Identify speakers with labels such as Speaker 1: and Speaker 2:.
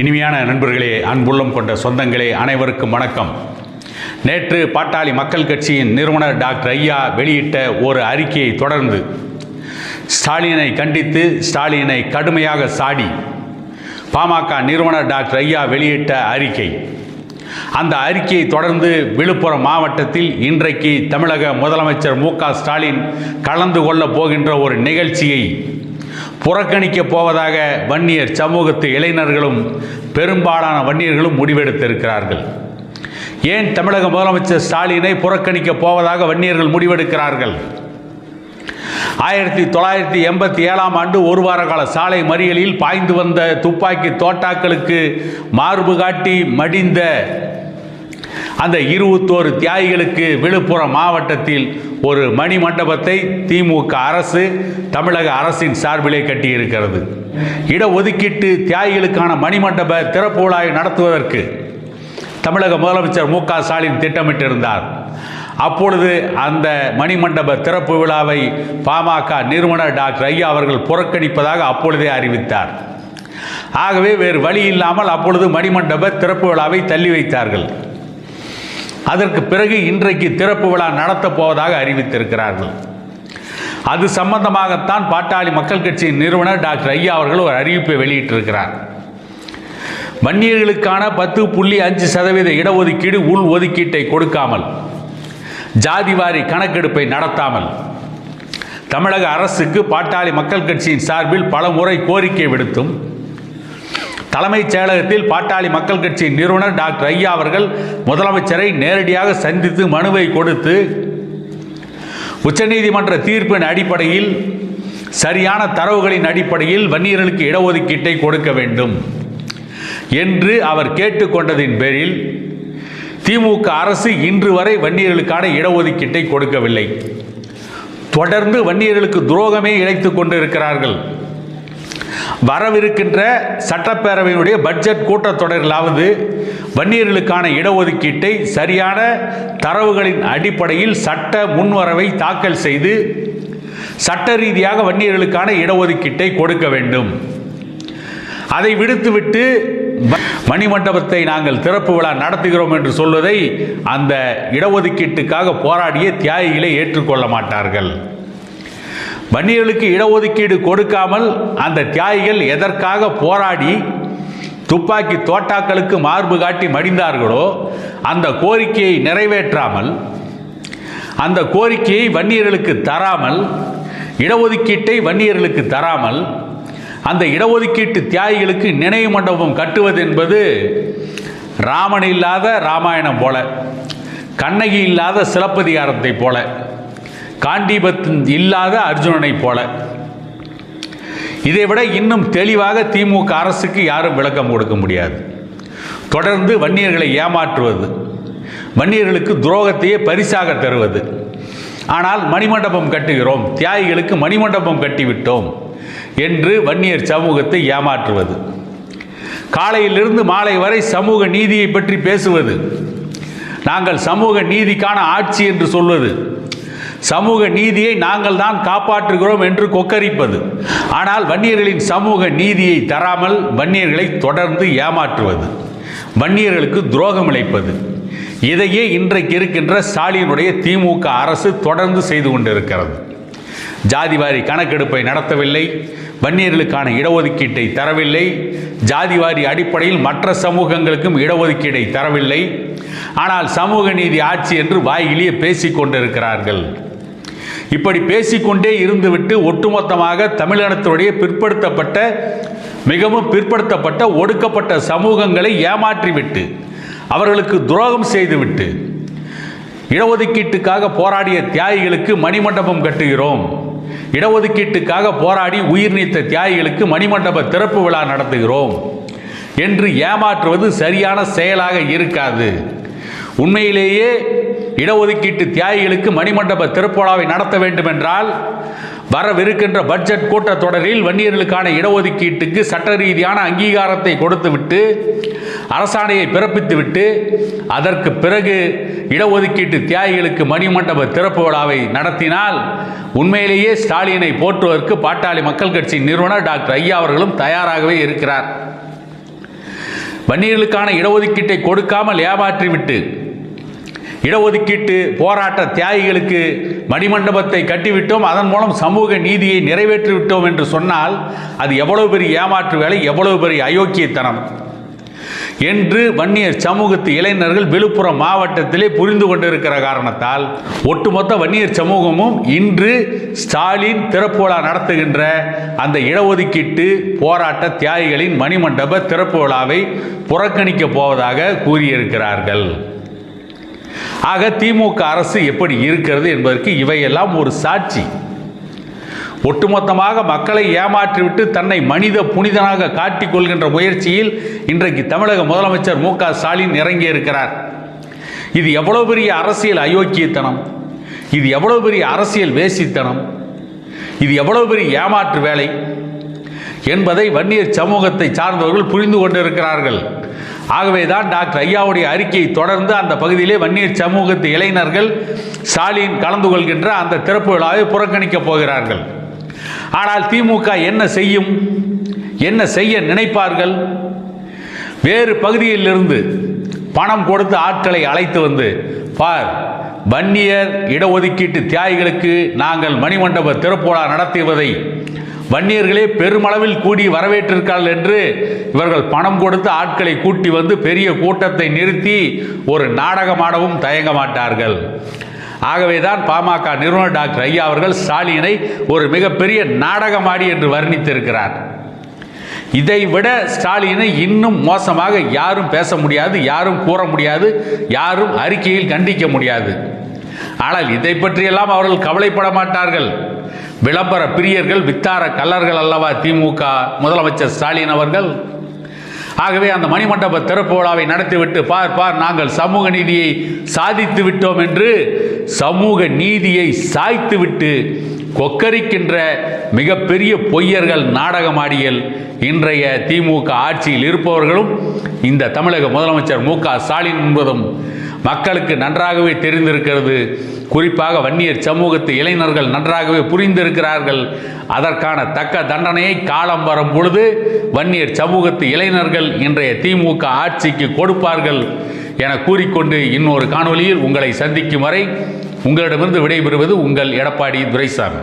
Speaker 1: இனிமையான நண்பர்களே அன்புள்ளம் கொண்ட சொந்தங்களே அனைவருக்கும் வணக்கம். நேற்று பாட்டாளி மக்கள் கட்சியின் நிறுவனர் டாக்டர் ஐயா வெளியிட்ட ஒரு அறிக்கையை தொடர்ந்து ஸ்டாலினை கண்டித்து ஸ்டாலினை கடுமையாக சாடி பாமக நிறுவனர் டாக்டர் ஐயா வெளியிட்ட அறிக்கை. அந்த அறிக்கையை தொடர்ந்து விழுப்புரம் மாவட்டத்தில் இன்றைக்கு தமிழக முதலமைச்சர் மு க ஸ்டாலின் கலந்து கொள்ளப் போகின்ற ஒரு நிகழ்ச்சியை புறக்கணிக்கப் போவதாக வன்னியர் சமூகத்து இளைஞர்களும் பெரும்பாலான வன்னியர்களும் முடிவெடுத்திருக்கிறார்கள். ஏன் தமிழக முதலமைச்சர் ஸ்டாலினை புறக்கணிக்கப் போவதாக வன்னியர்கள் முடிவெடுக்கிறார்கள்? ஆயிரத்தி தொள்ளாயிரத்தி எண்பத்தி ஏழாம் ஆண்டு ஒரு வார கால சாலை மறியலில் பாய்ந்து வந்த துப்பாக்கி தோட்டாக்களுக்கு மார்பு காட்டி மடிந்த அந்த இருபத்தோரு தியாகிகளுக்கு விழுப்புரம் மாவட்டத்தில் ஒரு மணி மண்டபத்தை திமுக அரசு தமிழக அரசின் சார்பிலே கட்டியிருக்கிறது. இடஒதுக்கீட்டு தியாகிகளுக்கான மணிமண்டப திறப்பு விழாவை நடத்துவதற்கு தமிழக முதலமைச்சர் மு க ஸ்டாலின் திட்டமிட்டிருந்தார். அப்பொழுது அந்த மணிமண்டப திறப்பு விழாவை பாமக நிறுவனர் டாக்டர் ஐயா அவர்கள் புறக்கணிப்பதாக அப்பொழுதே அறிவித்தார். ஆகவே வேறு வழி இல்லாமல் அப்பொழுது மணிமண்டப திறப்பு விழாவை தள்ளி வைத்தார்கள். அதற்கு பிறகு இன்றைக்கு திறப்பு விழா நடத்தப் போவதாக அறிவித்திருக்கிறார்கள். அது சம்பந்தமாகத்தான் பாட்டாளி மக்கள் கட்சியின் நிறுவனர் டாக்டர் ஐயா அவர்கள் ஒரு அறிவிப்பை வெளியிட்டிருக்கிறார். வன்னியர்களுக்கான பத்து புள்ளி அஞ்சு சதவீத இடஒதுக்கீடு உள் ஒதுக்கீட்டை கொடுக்காமல் ஜாதிவாரி கணக்கெடுப்பை நடத்தாமல் தமிழக அரசுக்கு பாட்டாளி மக்கள் கட்சியின் சார்பில் பல முறை கோரிக்கை விடுத்தும் தலைமைச் செயலகத்தில் பாட்டாளி மக்கள் கட்சியின் நிறுவனர் டாக்டர் ஐயா அவர்கள் முதலமைச்சரை நேரடியாக சந்தித்து மனுவை கொடுத்து உச்சநீதிமன்ற தீர்ப்பின் அடிப்படையில் சரியான தரவுகளின் அடிப்படையில் வன்னியர்களுக்கு இடஒதுக்கீட்டை கொடுக்க வேண்டும் என்று அவர் கேட்டுக்கொண்டதின் பேரில் திமுக அரசு இன்று வரை வன்னியர்களுக்கான இடஒதுக்கீட்டை கொடுக்கவில்லை. தொடர்ந்து வன்னியர்களுக்கு துரோகமே இழைத்துக் கொண்டு இருக்கிறார்கள் வரவிருக்கின்ற சட்டப்பேரவையினுடைய பட்ஜெட் கூட்டத்தொடரிலாவது வன்னியர்களுக்கான இடஒதுக்கீட்டை சரியான தரவுகளின் அடிப்படையில் சட்ட முன்வரவை தாக்கல் செய்து சட்ட ரீதியாக வன்னியர்களுக்கான இடஒதுக்கீட்டை கொடுக்க வேண்டும். அதை விடுத்துவிட்டு மணிமண்டபத்தை நாங்கள் திறப்பு விழா நடத்துகிறோம் என்று சொல்வதை அந்த இடஒதுக்கீட்டுக்காக போராடிய தியாகிகளை ஏற்றுக்கொள்ள மாட்டார்கள். வன்னியர்களுக்கு இடஒதுக்கீடு கொடுக்காமல் அந்த தியாகிகள் எதற்காக போராடி துப்பாக்கி தோட்டாக்களுக்கு மார்பு காட்டி மடிந்தார்களோ அந்த கோரிக்கையை நிறைவேற்றாமல் அந்த கோரிக்கையை வன்னியர்களுக்கு தராமல் இடஒதுக்கீட்டை வன்னியர்களுக்கு தராமல் அந்த இடஒதுக்கீட்டு தியாகிகளுக்கு நினைவு மண்டபம் கட்டுவது என்பது ராமன் இல்லாத ராமாயணம் போல கண்ணகி இல்லாத சிலப்பதிகாரத்தை போல. காண்டீபத்தின் இல்லாத அர்ஜுனனைப் போல. இதை விட இன்னும் தெளிவாக திமுக அரசுக்கு யாரும் விளக்கம் கொடுக்க முடியாது. தொடர்ந்து வன்னியர்களை ஏமாற்றுவது வன்னியர்களுக்கு துரோகத்தையே பரிசாக தருவது. ஆனால் மணிமண்டபம் கட்டுகிறோம் தியாகிகளுக்கு மணிமண்டபம் கட்டிவிட்டோம் என்று வன்னியர் சமூகத்தை ஏமாற்றுவது. காலையிலிருந்து மாலை வரை சமூக நீதியை பற்றி பேசுவது. நாங்கள் சமூக நீதிக்கான ஆட்சி என்று சொல்வது. சமூக நீதியை நாங்கள் தான் காப்பாற்றுகிறோம் என்று கொக்கரிப்பது. ஆனால் வன்னியர்களின் சமூக நீதியை தராமல் வன்னியர்களை தொடர்ந்து ஏமாற்றுவது. வன்னியர்களுக்கு துரோகம் இழைப்பது. இதையே இன்றைக்கு இருக்கின்ற ஸ்டாலினுடைய திமுக அரசு தொடர்ந்து செய்து கொண்டிருக்கிறது. ஜாதிவாரி கணக்கெடுப்பை நடத்தவில்லை. வன்னியர்களுக்கான இடஒதுக்கீட்டை தரவில்லை. ஜாதிவாரி அடிப்படையில் மற்ற சமூகங்களுக்கும் இடஒதுக்கீடை தரவில்லை. ஆனால் சமூக நீதி ஆட்சி என்று வாயிலேயே பேசிக் கொண்டிருக்கிறார்கள். இப்படி பேசிக்கொண்டே இருந்துவிட்டு ஒட்டுமொத்தமாக தமிழினத்துடைய பிற்படுத்தப்பட்ட மிகவும் பிற்படுத்தப்பட்ட ஒடுக்கப்பட்ட சமூகங்களை ஏமாற்றிவிட்டு அவர்களுக்கு துரோகம் செய்துவிட்டு இடஒதுக்கீட்டுக்காக போராடிய தியாகிகளுக்கு மணிமண்டபம் கட்டுகிறோம். இடஒதுக்கீட்டுக்காக போராடி உயிர் நீத்த தியாகிகளுக்கு மணிமண்டப திறப்பு விழா நடத்துகிறோம். என்று ஏமாற்றுவது சரியான செயலாக இருக்காது. உண்மையிலேயே இடஒதுக்கீட்டு தியாகிகளுக்கு மணிமண்டப திறப்பு நடத்த வேண்டும் என்றால் வரவிருக்கின்ற பட்ஜெட் கூட்டத்தொடரில் வன்னியர்களுக்கான இடஒதுக்கீட்டுக்கு சட்ட ரீதியான அங்கீகாரத்தை கொடுத்துவிட்டு அரசாணையை பிறப்பித்துவிட்டு அதற்கு பிறகு இடஒதுக்கீட்டு தியாகிகளுக்கு மணிமண்டப திறப்பு விழாவை நடத்தினால் உண்மையிலேயே ஸ்டாலினை போற்றுவதற்கு பாட்டாளி மக்கள் கட்சி நிறுவனர் டாக்டர் ஐயா அவர்களும் தயாராகவே இருக்கிறார். வன்னியர்களுக்கான இடஒதுக்கீட்டை கொடுக்காமல் ஏமாற்றிவிட்டு இடஒதுக்கீட்டு போராட்ட தியாகிகளுக்கு மணிமண்டபத்தை கட்டிவிட்டோம். அதன் மூலம் சமூக நீதியை நிறைவேற்றிவிட்டோம் என்று சொன்னால் அது எவ்வளவு பெரிய ஏமாற்று வேலை எவ்வளவு பெரிய அயோக்கியத்தனம். என்று வன்னியர் சமூகத்து இளைஞர்கள் விழுப்புரம் மாவட்டத்திலே புரிந்து கொண்டிருக்கிற காரணத்தால் ஒட்டுமொத்த வன்னியர் சமூகமும் இன்று ஸ்டாலின் திறப்பு விழா நடத்துகின்ற அந்த இடஒதுக்கீட்டு போராட்ட தியாகிகளின் மணிமண்டப திறப்பு விழாவை புறக்கணிக்கப் போவதாக கூறியிருக்கிறார்கள். ஆக திமுக அரசு எப்படி இருக்கிறது என்பதற்கு இவையெல்லாம் ஒரு சாட்சி. ஒட்டுமொத்தமாக மக்களை ஏமாற்றிவிட்டு தன்னை மனித புனிதனாக காட்டிக் கொள்கின்ற முயற்சியில் இன்றைக்கு தமிழக முதலமைச்சர் மு க ஸ்டாலின் இறங்கியிருக்கிறார் இது எவ்வளவு பெரிய அரசியல் அயோக்கியத்தனம். இது எவ்வளவு பெரிய அரசியல் வேசித்தனம். இது எவ்வளவு பெரிய ஏமாற்று வேலை. என்பதை வன்னியர் சமூகத்தை சார்ந்தவர்கள் புரிந்து கொண்டிருக்கிறார்கள். ஆகவே தான் டாக்டர் ஐயாவுடைய அறிக்கையை தொடர்ந்து அந்த பகுதியிலே வன்னியர் சமூகத்து இளைஞர்கள் ஸ்டாலின் கலந்து கொள்கின்ற அந்த திறப்பு விழாவை புறக்கணிக்கப் போகிறார்கள். ஆனால் திமுக என்ன செய்யும்? என்ன செய்ய நினைப்பார்கள்? வேறு பகுதியிலிருந்து பணம் கொடுத்து ஆட்களை அழைத்து வந்து பார் வன்னியர் இடஒதுக்கீட்டு தியாகிகளுக்கு நாங்கள் மணிமண்டப திறப்புழா நடத்துவதை வன்னியர்களே பெருமளவில் கூடி வரவேற்றிருக்கார்கள் என்று இவர்கள் பணம் கொடுத்து ஆட்களை கூட்டி வந்து பெரிய கூட்டத்தை நிறுத்தி ஒரு நாடகமாடவும் தயங்க மாட்டார்கள் ஆகவேதான் பாமக நிறுவனர் டாக்டர் ஐயா அவர்கள் ஸ்டாலினை ஒரு மிகப்பெரிய நாடகமாடி என்று வர்ணித்திருக்கிறார். இதை விட ஸ்டாலினை இன்னும் மோசமாக யாரும் பேச முடியாது யாரும் கூற முடியாது யாரும் அறிக்கையில் கண்டிக்க முடியாது. ஆனால் இதை பற்றியெல்லாம் அவர்கள் கவலைப்பட மாட்டார்கள். விளம்பர பிரியர்கள் வித்தார கல்லர்கள் அல்லவா திமுக முதலமைச்சர் ஸ்டாலின் அவர்கள்? ஆகவே அந்த மணிமண்டப திறப்பு விழாவை நடத்திவிட்டு பார் பார் நாங்கள் சமூக நீதியை சாதித்து விட்டோம் என்று சமூக நீதியை சாய்த்துவிட்டு கொக்கரிக்கின்ற மிகப்பெரிய பொய்யர்கள் நாடகமாடியல் இன்றைய திமுக ஆட்சியில் இருப்பவர்களும் இந்த தமிழக முதலமைச்சர் மு க ஸ்டாலின் என்பதும் மக்களுக்கு நன்றாகவே தெரிந்திருக்கிறது. குறிப்பாக வன்னியர் சமூகத்து இளைஞர்கள் நன்றாகவே புரிந்திருக்கிறார்கள். அதற்கான தக்க தண்டனையை காலம் வரும் பொழுது வன்னியர் சமூகத்து இளைஞர்கள் இன்றைய திமுக ஆட்சிக்கு கொடுப்பார்கள் என கூறிக்கொண்டு இன்னொரு காணொலியில் உங்களை சந்திக்கும் வரை உங்களிடமிருந்து விடைபெறுவது உங்கள் எடப்பாடி துரைசாமி.